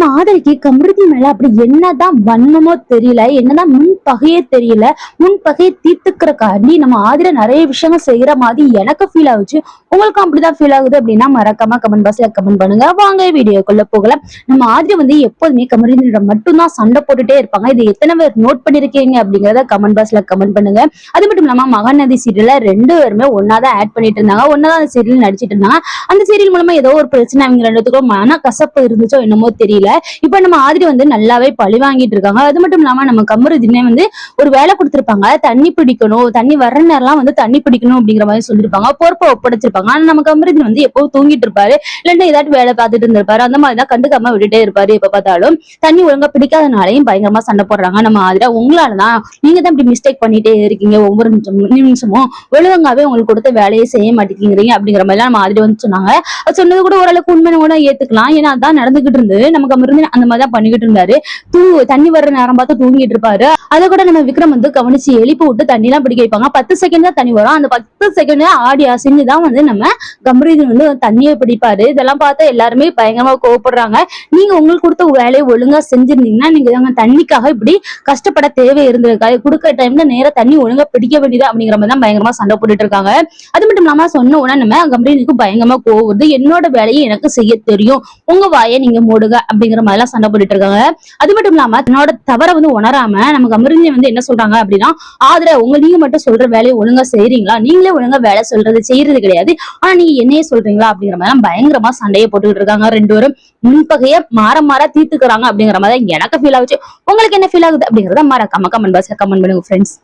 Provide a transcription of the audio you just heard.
நம்ம ஆதரிக்கு கமிருதி மேல அப்படி என்னதான் வன்மமோ தெரியல என்னதான் முன் பகையே தெரியல முன் பகையை தீர்த்துக்கிறக்காண்டி நம்ம ஆதிர நிறைய விஷயங்கள் செய்யற மாதிரி எனக்கு ஃபீல் ஆகுச்சு. உங்களுக்கும் அப்படிதான் ஃபீல் ஆகுது அப்படின்னா மறக்காம கமெண்ட் பாக்ஸ்ல கமெண்ட் பண்ணுங்க. வாங்க வீடியோக்குள்ள போகல நம்ம ஆதிர வந்து எப்போதுமே கமருதீனிடம் மட்டும்தான் சண்டை போட்டுட்டே இருப்பாங்க. இது எத்தனை பேர் நோட் பண்ணிருக்கீங்க அப்படிங்கறத கமெண்ட் பாக்ஸ்ல கமெண்ட் பண்ணுங்க. அது மட்டும் இல்லாம மகாநதி சீரியல்ல ரெண்டு பேருமே ஒன்னாதான் ஆட் பண்ணிட்டு இருந்தாங்க. ஒன்னாதான் அந்த சீரியல் நடிச்சிட்டு இருந்தாங்க. அந்த சீரியல் மூலமா ஏதோ ஒரு பிரச்சனை அவங்க ரெண்டுத்துக்கும் மன கசப்பு இருந்துச்சோ என்னமோ தெரியல. இப்ப நம்ம ஆதிரி வந்து நல்லாவே பழி வாங்கிட்டு இருக்காங்க. அது மட்டும் இல்லாம நம்ம கமருதினே வந்து ஒரு வேலை கொடுத்திருப்பாங்க. தண்ணி பிடிக்கணும் தண்ணி வர்ற நேரம்லாம் வந்து தண்ணி பிடிக்கணும் அப்படிங்கிற மாதிரி சொல்லியிருப்பாங்க பொறுப்பை ஒப்படைச்சிருப்பாங்க. ஆனா நம்ம கமருதின் வந்து எப்பவும் தூங்கிட்டு இருப்பாரு. இல்லைன்னா ஏதாட்டு வேலை பார்த்துட்டு இருந்திருப்பாரு. அந்த மாதிரி தான் கண்டுக்காம விட்டுட்டே இருப்பாரு எப்ப பார்த்தாலும். தண்ணி ஒழுங்கா பிடிக்காதனாலையும் பயங்கரமா சண்டை போடுறாங்க. நம்ம ஆதிரா உங்களாலதான் நீங்க தான் இப்படி மிஸ்டேக் பண்ணிட்டே இருக்கீங்க. ஒவ்வொரு நிமிஷமும் நிமிஷமும் ஒழுங்காவே உங்களுக்கு கொடுத்த வேலையை செய்ய மாட்டேங்கிறீங்க அப்படிங்கிற மாதிரி நம்ம ஆதிரி வந்து சொன்னாங்க. அது சொன்னது கூட ஓரளவுக்கு உண்மையை கூட ஏத்துக்கலாம். ஏன்னா அதான் நடந்துகிட்டு இருந்து நமக்கு அமிர்ந்து அந்த மாதிரி தான் பண்ணிக்கிட்டு இருந்தாரு. தூ தண்ணி வர்ற நேரம் பார்த்து தூங்கிட்டு இருப்பாரு. அதை கூட நம்ம விக்ரம் வந்து கவனிச்சு எழுப்பி விட்டு தண்ணி எல்லாம் பிடிக்க வைப்பாங்க. பத்து செகண்ட் தான் தண்ணி வரும். அந்த பத்து செகண்ட் ஆடி அசைஞ்சு தான் வந்து நம்ம கம்பரீதன் வந்து தண்ணியை பிடிப்பாரு. இதெல்லாம் பார்த்தா எல்லாருமே பயங்கரமா கோவப்படுறாங்க. நீங்க உங்களுக்கு கொடுத்த வேலையை ஒழுங்கா செஞ்சிருந்தீங்கன்னா நீங்க அங்க தண்ணிக்காக இப்படி கஷ்டப்பட தேவை இருந்திருக்காது கொடுக்குற டைம்ல நேரா தண்ணி ஒழுங்கா பிடிக்க வேண்டியது? அப்படிங்கிற மாதிரி தான் பயங்கரமா சண்டை போட்டுட்டு இருக்காங்க. அது மட்டும் இல்லாம சொன்ன உடனே நம்ம கம்பெனிக்கு பயங்கரமா கோவம் என்னோட வேலையை எனக்கு செய்ய தெரியும். உங்க வாயை நீங்க மூடுங்க அப்படிங்கிற மாதிரிலாம் சண்டை போட்டுட்டு இருக்காங்க. அது மட்டும் இல்லாம தன்னோட தவறை வந்து உணராம நமக்கு அமிர்தி வந்து என்ன சொல்றாங்க அப்படின்னா ஆதர உங்க நீங்க மட்டும் சொல்ற வேலையை ஒழுங்கா செய்யறீங்களா நீங்களே ஒழுங்கா வேலை சொல்றது செய்யறது கிடையாது. ஆனா நீங்க என்னையே சொல்றீங்களா? அப்படிங்கிற மாதிரி எல்லாம் பயங்கரமா சண்டையை போட்டுக்கிட்டு இருக்காங்க ரெண்டு பேரும். முன்பகைய மாற மாற தீர்த்துக்கிறாங்க அப்படிங்கிற மாதிரி எனக்கு ஃபீல் ஆகுச்சு உங்களுக்கு என்ன ஃபீல் ஆகுது அப்படிங்கறத மறக்காம கமெண்ட் பாக்ஸ்ல கமெண்ட் பண்ணுங்க ஃப்ரெண்ட்ஸ்